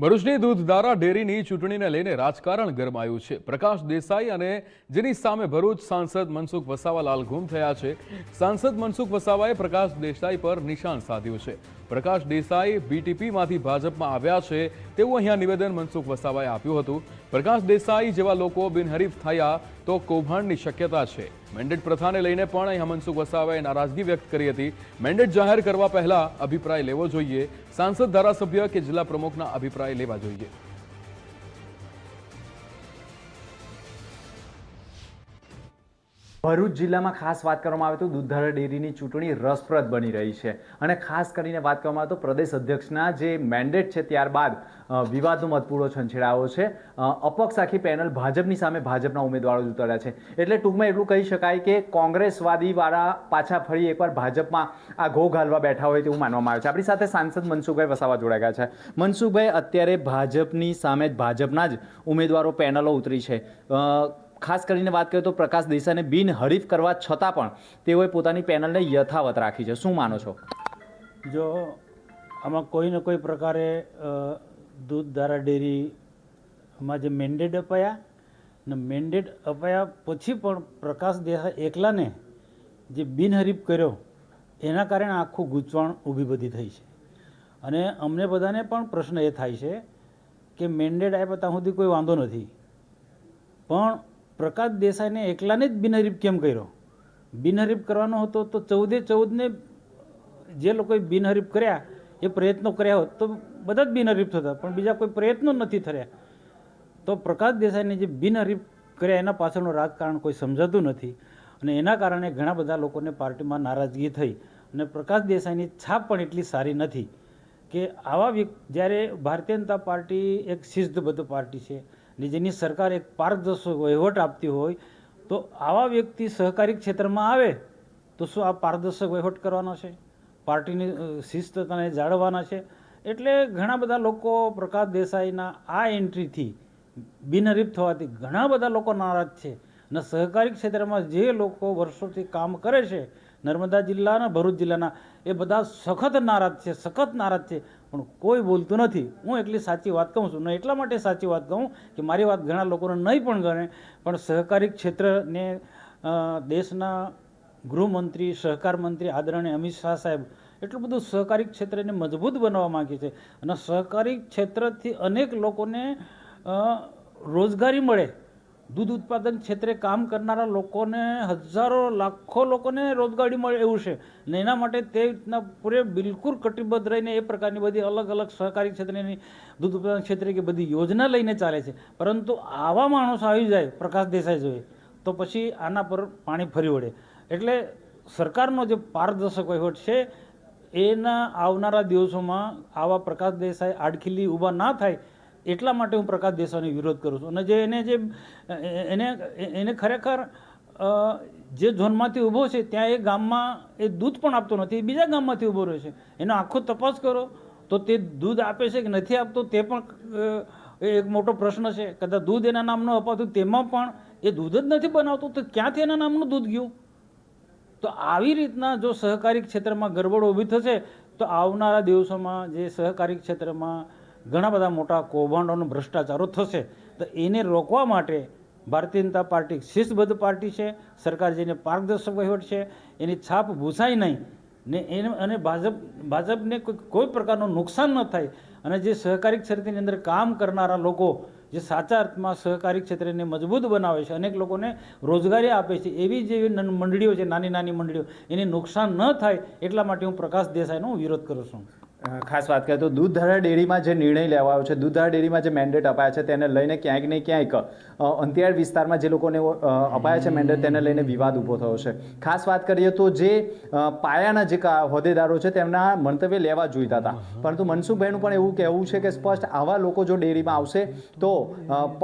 ભરૂચની દૂધધારા ડેરીની ચૂંટણીને લઈને રાજકારણ ગરમાયું છે. પ્રકાશ દેસાઈ અને જેની સામે ભરૂચ સાંસદ મનસુખ વસાવા ગુમ થયા છે. સાંસદ મનસુખ વસાવાએ પ્રકાશ દેસાઈ પર નિશાન સાધ્યું છે. પ્રકાશ દેસાઈ બીટીપીમાંથી ભાજપમાં આવ્યા છે તેવું અહીંયા નિવેદન મનસુખ વસાવાએ આપ્યું હતું. પ્રકાશ દેસાઈ જેવા લોકો બિનહરીફ થયા તો કૌભાંડની શક્યતા છે. મેન્ડેટ પ્રથાને લઈને પણ અહીંયા મનસુખ વસાવાએ નારાજગી વ્યક્ત કરી હતી. મેન્ડેટ જાહેર કરવા પહેલા અભિપ્રાય લેવો જોઈએ. સાંસદ ધારાસભ્ય કે જિલ્લા પ્રમુખના અભિપ્રાય લેવા જોઈએ. ભરૂચ જિલ્લામાં ખાસ વાત કરવામાં આવે તો દૂધધારા ડેરીની ચૂંટણી રસપ્રદ બની રહી છે. અને ખાસ કરીને વાત કરવામાં આવે તો પ્રદેશ અધ્યક્ષના જે મેન્ડેટ છે ત્યારબાદ વિવાદનો મતપૂરો છંછેડાયો છે. અપક્ષ આખી પેનલ ભાજપની સામે ભાજપના ઉમેદવારો જ ઉતર્યા છે. એટલે ટૂંકમાં એટલું કહી શકાય કે કોંગ્રેસવાદીવાળા પાછા ફરી એકવાર ભાજપમાં આ ઘો ઘાલવા બેઠા હોય તેવું માનવામાં આવે છે. આપણી સાથે સાંસદ મનસુખભાઈ વસાવા જોડાયા છે. મનસુખભાઈ, અત્યારે ભાજપની સામે જ ભાજપના જ ઉમેદવારો પેનલો ઉતરી છે. ખાસ કરીને વાત કરીએ તો પ્રકાશ દેસાઈને બિનહરીફ કરવા છતાં પણ તેઓએ પોતાની પેનલને યથાવત રાખી છે. શું માનો છો? જો આમાં કોઈ ને કોઈ પ્રકારે દૂધ દારા ડેરીમાં જે મેન્ડેટ અપાયા ને મેન્ડેટ અપાયા પછી પણ પ્રકાશ દેસાઈ એકલાને જે બિનહરીફ કર્યો, એના કારણે આખું ગૂંચવણ ઊભી બધી થઈ છે. અને અમને બધાને પણ પ્રશ્ન એ થાય છે કે મેન્ડેટ આપ્યા ત્યાં સુધી કોઈ વાંધો નથી. પણ પ્રકાશ દેસાઈને એકલાને જ બિનહરીફ કેમ કર્યો? બિનહરીફ કરવાનો હતો તો ચૌદે ચૌદને જે લોકોએ બિનહરીફ કર્યા, એ પ્રયત્નો કર્યા હોત તો બધા જ બિનહરીફ થતા, પણ બીજા કોઈ પ્રયત્નો નથી થયા. તો પ્રકાશ દેસાઈને જે બિનહરીફ કર્યા, એના પાછળનું રાજકારણ કોઈ સમજાતું નથી. અને એના કારણે ઘણા બધા લોકોને પાર્ટીમાં નારાજગી થઈ અને પ્રકાશ દેસાઈની છાપ પણ એટલી સારી નથી કે આવા જ્યારે ભારતીય જનતા પાર્ટી એક શિસ્તબદ્ધ પાર્ટી છે ને જેની સરકાર એક પારદર્શક વહીવટ આપતી હોય, તો આવા વ્યક્તિ સહકારી ક્ષેત્રમાં આવે, તો શું આ પારદર્શક વહીવટ કરવાનો છે? પાર્ટીની શિસ્તતાને જાળવવાના છે? એટલે ઘણા બધા લોકો પ્રકાશ દેસાઈના આ એન્ટ્રીથી બિનહરીફ થવાથી ઘણા બધા લોકો નારાજ છે. અને સહકારી ક્ષેત્રમાં જે લોકો વર્ષોથી કામ કરે છે, નર્મદા જિલ્લાના, ભરૂચ જિલ્લાના એ બધા સખત નારાજ છે, સખત નારાજ છે. પણ કોઈ બોલતું નથી. હું એટલી સાચી વાત કહું છું. ને એટલા માટે સાચી વાત કહું કે મારી વાત ઘણા લોકોને નહીં પણ ગણે. પણ સહકારી ક્ષેત્રને દેશના ગૃહમંત્રી, સહકાર મંત્રી આદરણીય અમિત શાહ સાહેબ એટલું બધું સહકારી ક્ષેત્રને મજબૂત બનાવવા માગે છે. અને સહકારી ક્ષેત્રથી અનેક લોકોને રોજગારી મળે. દૂધ ઉત્પાદન ક્ષેત્રે કામ કરનારા લોકોને હજારો, લાખો લોકોને રોજગારી મળે એવું છે. ને એના માટે તે રીતના પૂરે બિલકુલ કટિબદ્ધ રહીને એ પ્રકારની બધી અલગ અલગ સહકારી ક્ષેત્રની દૂધ ઉત્પાદન ક્ષેત્રે કે બધી યોજના લઈને ચાલે છે. પરંતુ આવા માણસો આવી જાય, પ્રકાશ દેસાઈ જોઈએ, તો પછી આના પર પાણી ફરી વળે. એટલે સરકારનો જે પારદર્શક વહીવટ છે, એના આવનારા દિવસોમાં આવા પ્રકાશ દેસાઈ આડખીલી ઊભા ના થાય એટલા માટે હું પ્રકાશ દેસાઈનો વિરોધ કરું છું. અને જે એને જે, એને એને ખરેખર જે ઝોનમાંથી ઊભો છે, ત્યાં એ ગામમાં એ દૂધ પણ આપતો નથી બીજા ગામમાંથી ઊભો રહે છે. એનો આખો તપાસ કરો, તો તે દૂધ આપે છે કે નથી આપતો, તે પણ એક મોટો પ્રશ્ન છે. કદાચ દૂધ એના નામનું અપાતું, તેમાં પણ એ દૂધ જ નથી બનાવતો, તો ક્યાંથી એના નામનું દૂધ ગયું? તો આવી રીતના જો સહકારી ક્ષેત્રમાં ગરબડો ઊભી થશે, તો આવનારા દિવસોમાં જે સહકારી ક્ષેત્રમાં ઘણા બધા મોટા કૌભાંડો અને ભ્રષ્ટાચારો થશે. તો એને રોકવા માટે ભારતીય જનતા પાર્ટી શિસ્તબદ્ધ પાર્ટી છે. સરકાર જેને પારદર્શક વહીવટ છે, એની છાપ ભૂસાય નહીં. ને એને અને ભાજપ, ભાજપને કોઈ કોઈ પ્રકારનું નુકસાન ન થાય. અને જે સહકારી ક્ષેત્રની અંદર કામ કરનારા લોકો જે સાચા અર્થમાં સહકારી ક્ષેત્રને મજબૂત બનાવે છે, અનેક લોકોને રોજગારી આપે છે, એવી જે મંડળીઓ છે નાની નાની મંડળીઓ, એને નુકસાન ન થાય એટલા માટે હું પ્રકાશ દેસાઈનો વિરોધ કરું છું. ખાસ વાત કરીએ તો દૂધધારા ડેરીમાં જે નિર્ણય લેવાયો છે, દૂધધારા ડેરીમાં જે મેન્ડેટ અપાયા છે, તેને લઈને ક્યાંક ને ક્યાંક અંતિયાળ વિસ્તારમાં જે લોકોને અપાયા છે મેન્ડેટ તેને લઈને વિવાદ ઊભો થયો છે. ખાસ વાત કરીએ તો જે પાયાના જે હોદ્દેદારો છે, તેમના મંતવ્ય લેવા જોઈતા હતા. પરંતુ મનસુખભાઈનું પણ એવું કહેવું છે કે સ્પષ્ટ આવા લોકો જો ડેરીમાં આવશે, તો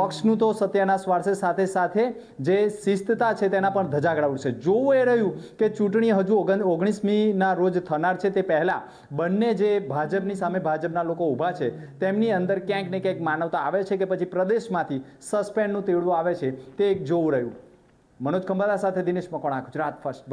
પક્ષનું તો સત્યાનાશ વાળશે સાથે સાથે જે શિસ્તતા છે તેના પણ ધજાગડા ઉડશે. જોવું એ રહ્યું કે ચૂંટણી હજુ ઓગણ ઓગણીસમીના રોજ થનાર છે, તે પહેલાં બંને જે ભાજપની સામે ભાજપના લોકો ઊભા છે, તેમની અંદર ક્યાંક ને ક્યાંક માનવતા આવે છે કે પછી પ્રદેશમાંથી સસ્પેન્ડનું તેડું આવે છે તે એક જોવું રહ્યું. મનોજ ખંભાલા સાથે દિનેશ મકોણા ગુજરાત ફર્સ્ટ